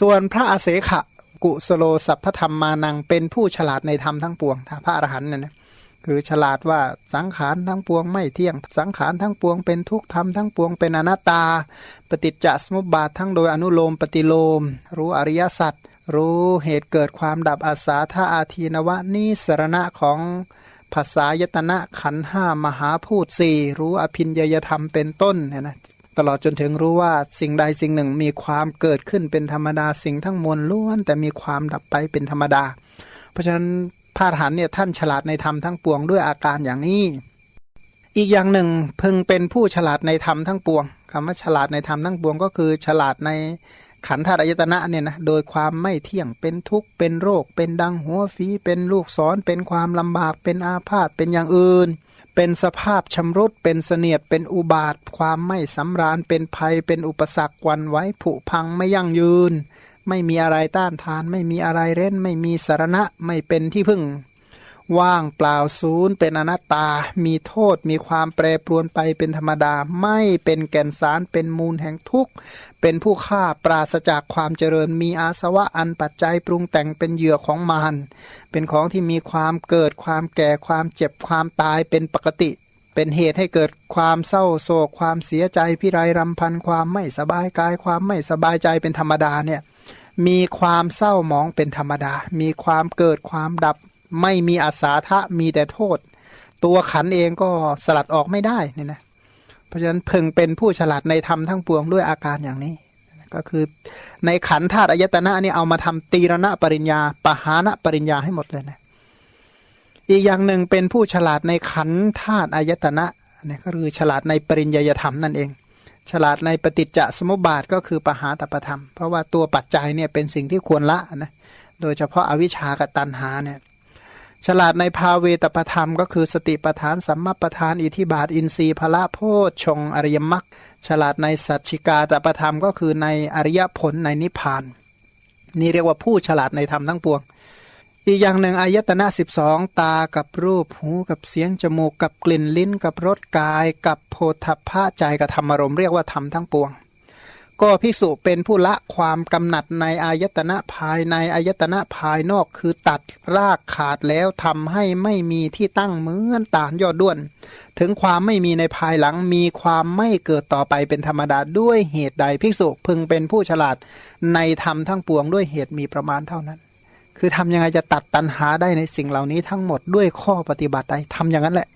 ส่วนพระอาเสขะกุสโลสัพพธรรมมานังเป็นผู้ฉลาดในธรรมทั้งปวงถ้าพระอรหันต์เนี่ยนะคือฉลาดว่าสังขารทั้งปวงไม่เที่ยง สังขารทั้งปวงเป็นทุกข์ธรรมทั้งปวงเป็นอนัตตา ปฏิจจสมุปบาททั้งโดยอนุโลมปฏิโลม รู้อริยสัจรู้เหตุเกิดความดับอาสาธาอาทีนวะนิสรณะของภาษายตนะขันห้ามหาพูดสี่รู้อภินยยธรรมเป็นต้นเนี่ยนะ ตลอดจนถึงรู้ว่าสิ่งใดสิ่งหนึ่งมีความเกิดขึ้นเป็นธรรมดาสิ่งทั้งมวลล้วน แต่มีความดับไปเป็นธรรมดา เพราะฉะนั้นพระอรหันเนี่ยท่านฉลาดในธรรมทั้งปวงด้วยอาการอย่างนี้ อีกอย่างหนึ่งพึงเป็นผู้ฉลาดในธรรมทั้งปวงคำว่าฉลาดในธรรมทั้งปวง ก็คือ ฉลาดในขันธาตุอายตนะเนี่ยนะโดยความไม่เที่ยงเป็นทุกข์เป็นโรค เป็นดังหัวฝีเป็นลูกศรเป็นความลำบากเป็นอาพาธเป็นอย่างอื่น เป็นสภาพชำรุดเป็นเสนียดเป็นอุบาทความไม่สำราญเป็นภัยเป็นอุปสรรควันไว้ผุพังไม่ยั่งยืน ไม่มีอะไรต้านทาน ไม่มีอะไรเร้น ไม่มีสารณะไม่เป็นที่พึ่ง ว่างเปล่าศูนย์เป็นอนัตตา มีโทษมีความแปรปรวนไปเป็นธรรมดา ไม่เป็นแก่นสารเป็นมูลแห่งทุกข์ เป็นผู้ฆ่าปราศจากความเจริญมีอาสวะอันปัจจัยปรุงแต่งเป็นเหยื่อของมารเป็นของที่มีความเกิดความแก่ความเจ็บความตายเป็นปกติ เป็นเหตุให้เกิดความเศร้าโศกความเสียใจพิไรรำพันความไม่สบายกายความไม่สบายใจเป็นธรรมดาเนี่ยมีความเศร้าหมองเป็นธรรมดา มีความเกิดความดับ ไม่มีอาสาทะมีแต่โทษ ตัวขันเองก็สลัดออกไม่ได้นี่นะเพราะฉะนั้นพึงเป็นผู้ฉลาดในธรรมทั้งปวงด้วยอาการอย่างนี้ก็คือในขันธาตุอายตนะนี่เอามาทำตีรณะปริญญาปหานะปริญญาให้หมดเลยนะอีกอย่างหนึ่งเป็นผู้ฉลาดในขันธาตุอายตนะนี่ก็คือฉลาดในปริญญาธรรมนั่นเอง ฉลาดในปฏิจจสมุปบาทก็คือปหาตประธรรม เพราะว่าตัวปัจจัยเนี่ยเป็นสิ่งที่ควรละนะโดยเฉพาะอาวิชชากับตันหาเนี่ย ฉลาดในภาเวตประธรรมก็คือสติประธานสัมมาประธานอิทิบาทอินทรีย์พละโพชฌงอริยมรรคฉลาดในสัจฉิกาตประธรรมก็คือในอริยผลในนิพพาน นี่เรียกว่าผู้ฉลาดในธรรมทั้งปวง อีกอย่างหนึ่งอายตนะสิบสองตากับรูปหูกับเสียงจมูกกับกลิ่นลิ้นกับรสกาย กับโพธพะใจกับธรรมารมณ์เรียกว่าธรรมทั้งปวง ก็ภิกษุเป็นผู้ละความกำหนัดในอายตนะภายในอายตนะภายนอกคือตัดรากขาดแล้วทำให้ไม่มีที่ตั้งเหมือนตาลยอดด้วน ถึงความไม่มีในภายหลังมีความไม่เกิดต่อไปเป็นธรรมดาด้วยเหตุใดภิกษุพึงเป็นผู้ฉลาดในธรรมทั้งปวงด้วยเหตุมีประมาณเท่านั้น คือทำยังไงจะตัดตันหาได้ในสิ่งเหล่านี้ทั้งหมดด้วยข้อปฏิบัติใดทำอย่างนั้นแหละ